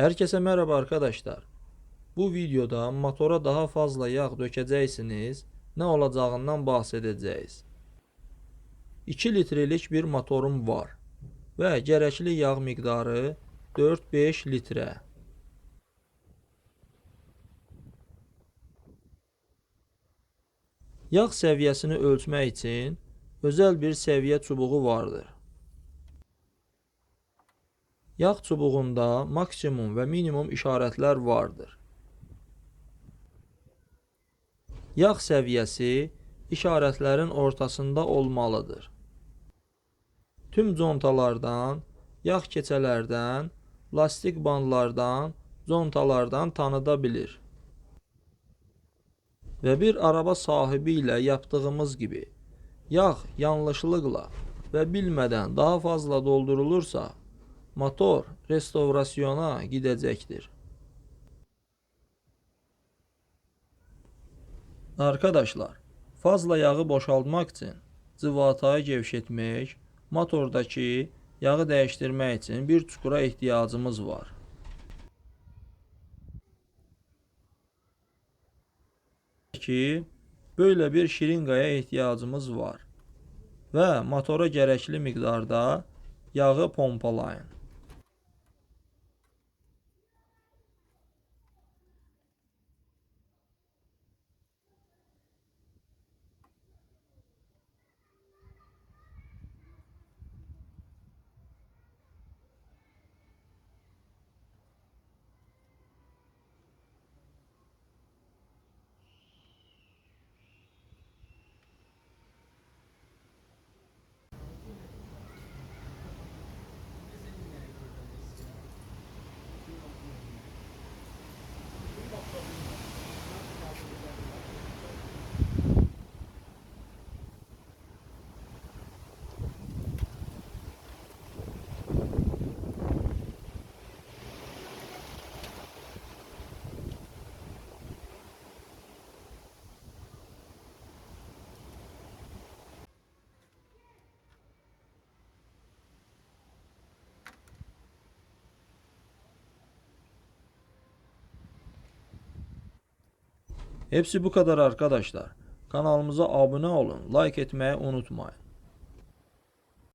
Herkese merhaba arkadaşlar. Bu videoda motora daha fazla yağ dökəcəksiniz, nə olacağından bahsedəcəyiz. 2 litrelik bir motorum var və gərəkli yağ miqdarı 4-5 litrə. Yağ səviyyəsini ölçmək üçün özəl bir səviyyə çubuğu vardır. Yağ çubuğunda maksimum və minimum işarətlər vardır. Yağ səviyyəsi işarətlərin ortasında olmalıdır. Tüm contalardan, yağ keçələrdən, lastik bandlardan, contalardan tanıda bilir. Və bir araba sahibi ilə yaptığımız gibi yağ yanlışlıqla və bilmədən daha fazla doldurulursa, motor restorasyona gidəcəkdir. Arkadaşlar, fazla yağı boşaltmaq üçün cıvatayı gevşetmək, motordakı yağı dəyişdirmək üçün bir çukura ehtiyacımız var. ki böyle bir şiringaya ihtiyacımız var və motora gərəkli miqdarda yağı pompalayın. Hepsi bu kadar arkadaşlar. Kanalımıza abone olun, like etmeyi unutmayın.